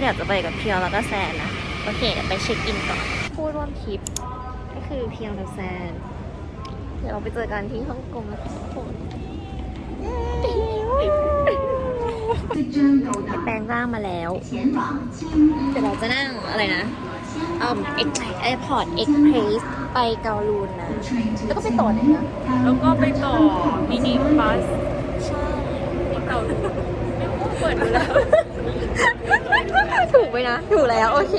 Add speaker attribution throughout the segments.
Speaker 1: เดี๋ยวจะไปกับเพียวแล้วก็แซนนะ โอเคเดี๋ยวไปเช็คอินก่อนผู้ร่วมทริปก็คือเพียวกับแซน เดี๋ยวเราไปเจอกันที่ฮ่องกงนะคะทุกคนแปลงร่างมาแล้ว เดี๋ยวเราจะนั่งอะไรนะเอ่อเอ็กแอร์พอร์ตเอ็กเพรสไปเกาลูนนะ แล้วก็ไปต่อไหนนะ
Speaker 2: แล้วก็ไปต่อมินิบัส
Speaker 1: ใช่
Speaker 2: ที่เก่าเปิดดูแล้ว
Speaker 1: ถูก ไหมนะถูกแล้วโอเค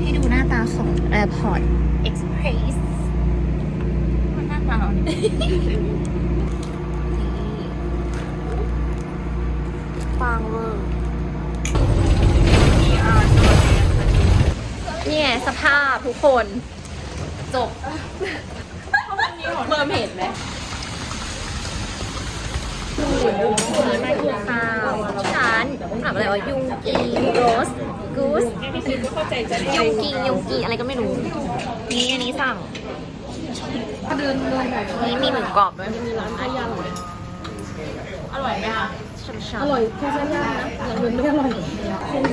Speaker 1: ให้ดูหน้าตาของ Airport Express
Speaker 2: มันหน้าตา
Speaker 1: ปังเวอร์
Speaker 2: ดีอาร์ตัวเนี้ย
Speaker 1: นี่ไงสภาพทุกคน จบเมอร์เมดไหมนี่มากินข้าวร้าน ถามอะไรวะยุงกีโรสกูส
Speaker 2: พี่คิดว่าเข้าใจจะได้
Speaker 1: ยุงกียุงกีอะไรก็ไม่รู้ นี่อันนี้สั่ง
Speaker 2: เดินเดินแบบ
Speaker 1: นี่มีหมูกรอบด้วย
Speaker 2: มีร้านอายาอร่อยไหมคะ
Speaker 1: ช่ำๆอร่อย
Speaker 2: แค่ใช่ไหมอย่างอื่นไม่อร่อย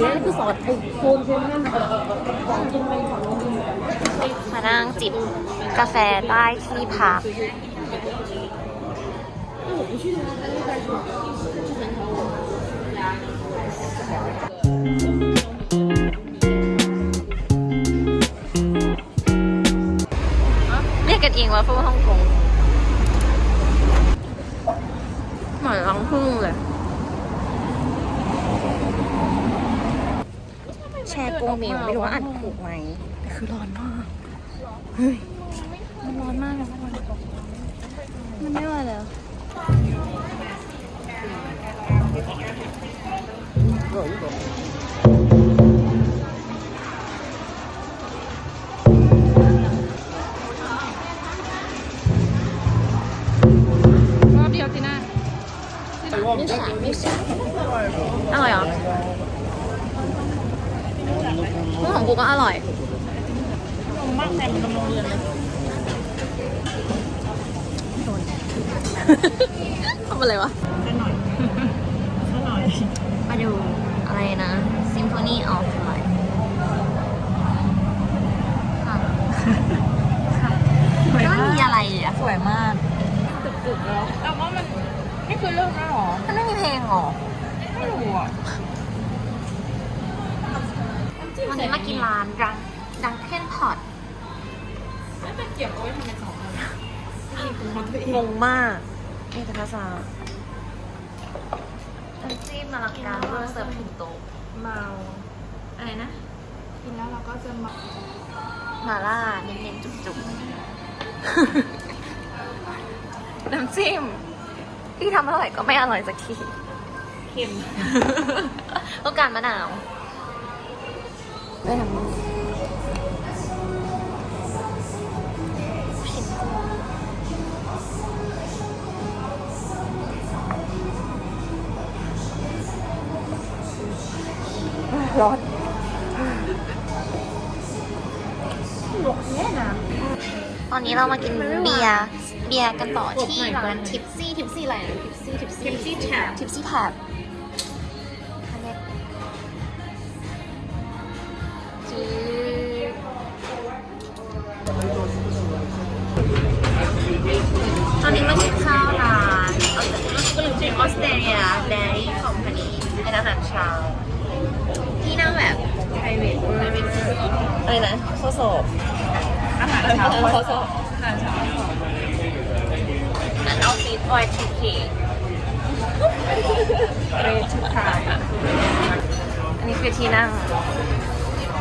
Speaker 1: นี่คือซอส
Speaker 2: โคนเค็มนั่นของกินไปของลง
Speaker 1: มานั่งจิบกาแฟใต้ที่พัก เรียกกันเองว่าฟูฮ่องกงเหมือนรังพึ่งเลยแชร์กงเมลไม่รู้ว่าอ่านถูกไหม คือร้อนมาก เฮ้ย มันร้อนมากนะมันมัน
Speaker 2: รอบเดียวสินะ
Speaker 1: ไม่ใช่ไม่ใช่อร่อยเหรอพวกของกูก็อร่อย
Speaker 2: นมมากแต่มันนมโรงเรียนเลย
Speaker 1: ทำอะไรวะ
Speaker 2: แค่หน่อยแค่หน่อย
Speaker 1: มาดูอะไรนะ Symphony of Light ค่ะก็ไม่มีอะไรอะ
Speaker 2: สวยมากตึกๆแล้วแต่ว่ามันนี่คือเลิกแล้วหรอ
Speaker 1: มันไม่มีเพลงหรอ
Speaker 2: ไม่รู้อะ
Speaker 1: วันนี้มากินร้านดังดังเคนพอต
Speaker 2: แล้วจะเก็บเอาไว้ทำไมสองอันนี่คือของตัวเอง
Speaker 1: งงมากนี่แต่ภาษาน้ำจิ้มมาลังการเวอร์เสิร์ฟถึงโต๊ะ
Speaker 2: เมา
Speaker 1: อะไรนะ
Speaker 2: กินแล้วเราก็จะเมา
Speaker 1: มาล่าเน้นๆจุกๆ น้ำจิ้มที่ทำอร่อยก็ไม่อร่อยสักที
Speaker 2: เค็ม
Speaker 1: ต้องการมะนาวไม่ทำ ร้อน
Speaker 2: หลกแน่นะ
Speaker 1: ตอนนี้เรามากินเบียร์เบียร์กันต่อที่ร้านทิปซี่ทิปซี่อะไรนะทิปซี่ทิปซี่
Speaker 2: Tipsy Tab
Speaker 1: ทิปซี่แท็บอันเนี้ยจืดตอนนี้มากินข้าวร้านเออก็ลืมชื่อออสเตรเลียแดรี่คอมพานีเป็นอาหารเช้าที่นั่งแบบ
Speaker 2: private
Speaker 1: อะไรนะข้อสอบ
Speaker 2: อาหารเช้า
Speaker 1: เออข้อสอบ
Speaker 2: อาหารเช้า
Speaker 1: อันเอาซีดออยทีเค
Speaker 2: เรทูคาย
Speaker 1: อันนี้คือที่นั่ง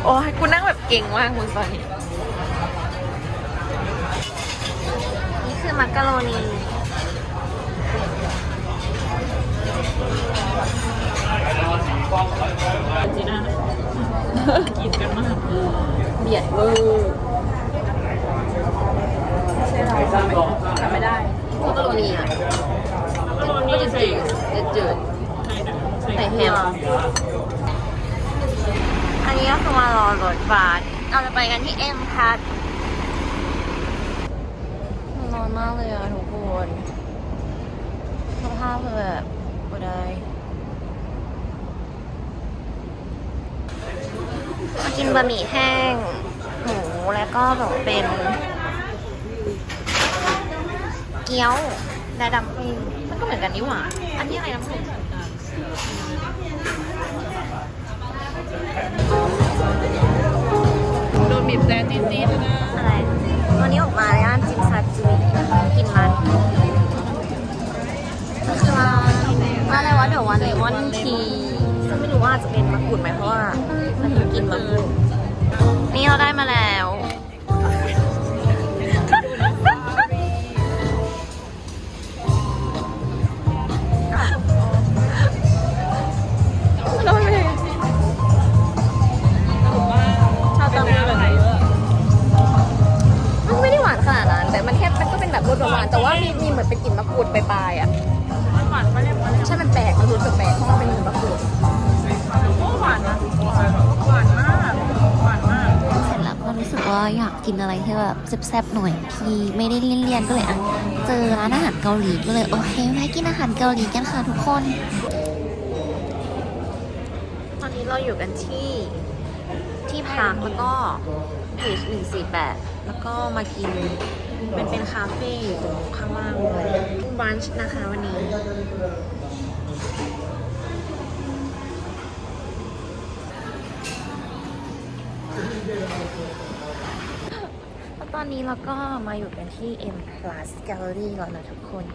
Speaker 1: โอ้ยกูนั่งแบบเก่งมากคุณตอนนี้ นี่คือมักกะโรนี
Speaker 2: จีน่ากินกันมาก
Speaker 1: เบียดเวอร์
Speaker 2: ใช่เราจำไม่ได้
Speaker 1: มักกะโรนีอะ
Speaker 2: แล้วก็
Speaker 1: ก็
Speaker 2: นี่
Speaker 1: จะจืดจืด
Speaker 2: ใส่
Speaker 1: แฮมอันนี้ก็คือมารอรถบัสเราจะไปกันที่เอ็มพัทร้อนมากเลยอะทุกคนสภาพคือแบบบ่ได้น บะหมี่แห้ง หมูแล้วก็แบบเป็น เกี๊ยวและดำพริงมันก็เหมือนกันนี่หว่าอันนี้อะไรน้ำผึ้ง
Speaker 2: โดนบีบแต่จี๊ดๆนะ
Speaker 1: อะไรวันนี้ออกมาย่านจิมซาจุยกินร้านก็คือร้านร้านอะไรวะเดี๋ยววันเลมอนทีซึ่งไม่รู้ว่าจะเป็นมะกรูดไหมเพราะว่ามันถึงกินมะกรูด นี่เราได้มาแล้ว
Speaker 2: เราไม่ได้ผมว่าชาวตังมีแบบไหนเยอะ
Speaker 1: มันไม่ได้หวานขนาดนั้น แต่มันแค่มันก็เป็นแบบรสหวานๆแต่ว่ามีมีเหมือนเป็นกลิ่นมะกรูดปลายๆอะ
Speaker 2: มันหวานไม่ได้หวาน
Speaker 1: ใช่ มันแปลก มันรู้สึกแปลกเพราะว่าเป็นกลิ่นมะกรูด
Speaker 2: ว่า
Speaker 1: อยากกินอะไรที่แบบแซ่บๆหน่อยที่ไม่ได้เลี่ยนๆก็เลยอะเจอร้านอาหารเกาหลีก็เลยโอเคไปกินอาหารเกาหลีกันค่ะทุกคน ตอนนี้เราอยู่กันที่ที่พักแล้วก็เพจหนึ่งสี่แปดแล้วก็มากินเป็นเป็นคาเฟ่อยู่ตรงข้างล่างเลยบรันช์นะคะวันนี้ อนนี้เราก็มาอยู่กันที่ M Plus Gallery ก่อนนะทุกคน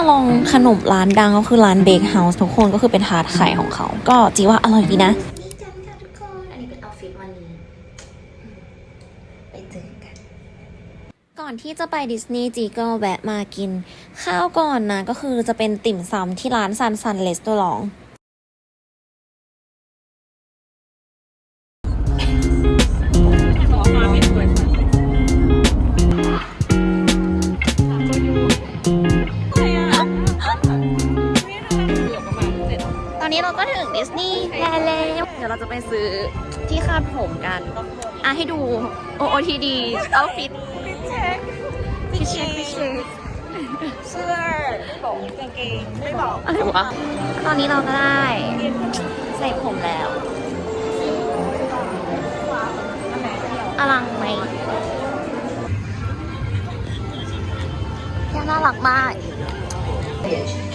Speaker 1: มาลองขนมร้านดังก็คือร้านเบ k เฮาส์ทุกคนก็คือเป็นทาร์ตไข่ของเขา ก็จีว่าอร่อยดีนะก่อนที่จะไปดิสนีย์จีก็แวะมากิน ข้าวก่อนนะ ก็คือจะเป็นติ่มซำที่ร้านซันซันเลสโตลอง ดิสนีย์แลนด์แล้วเดี๋ยวเราจะไปซื้อที่คาดผมกัน อะให้ดู OOTD เอาฟิต
Speaker 2: ฟิตเช็ค
Speaker 1: ฟิตเช็คฟิตเช็ค
Speaker 2: เสื้อไม่บอกกางเกงไม่บอก
Speaker 1: อะไรวะตอนนี้เราก็ได้ใส่ผมแล้ว อลังไหมแค่น่ารักมาก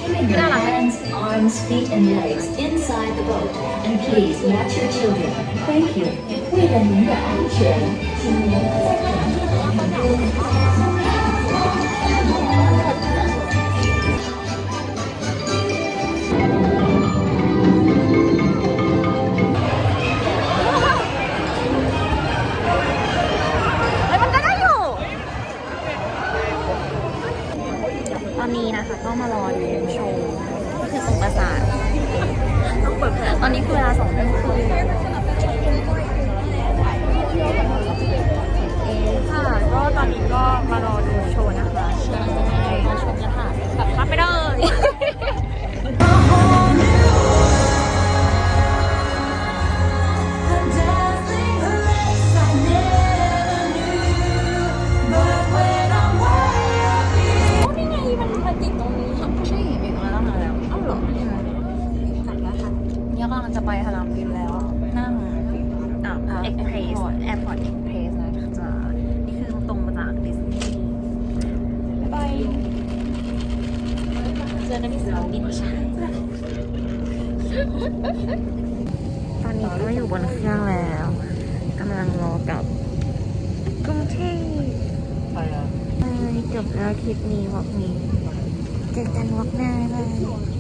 Speaker 3: Keeping your hands, arms, feet, and legs inside the boat. And please watch your children. Thank you. 为了您的安全，请您
Speaker 1: ลังจะไปสนามบินแล้ว นั่งอ่าเอ็กเพรสแอร์พอร์ตเอ็กเพรสนะจะนี่คือตรงมาจากดิสนีย์บ๊ายบายเจอกันที่สนามบินใช่ตอนนี้ก็อยู่บนเครื่องแล้วกำลังรอกลับกรุงเทพ
Speaker 2: ไปอะ
Speaker 1: ไปจบแล้วคลิปนี้วอกนี้เจอกันวอกหน้าเลย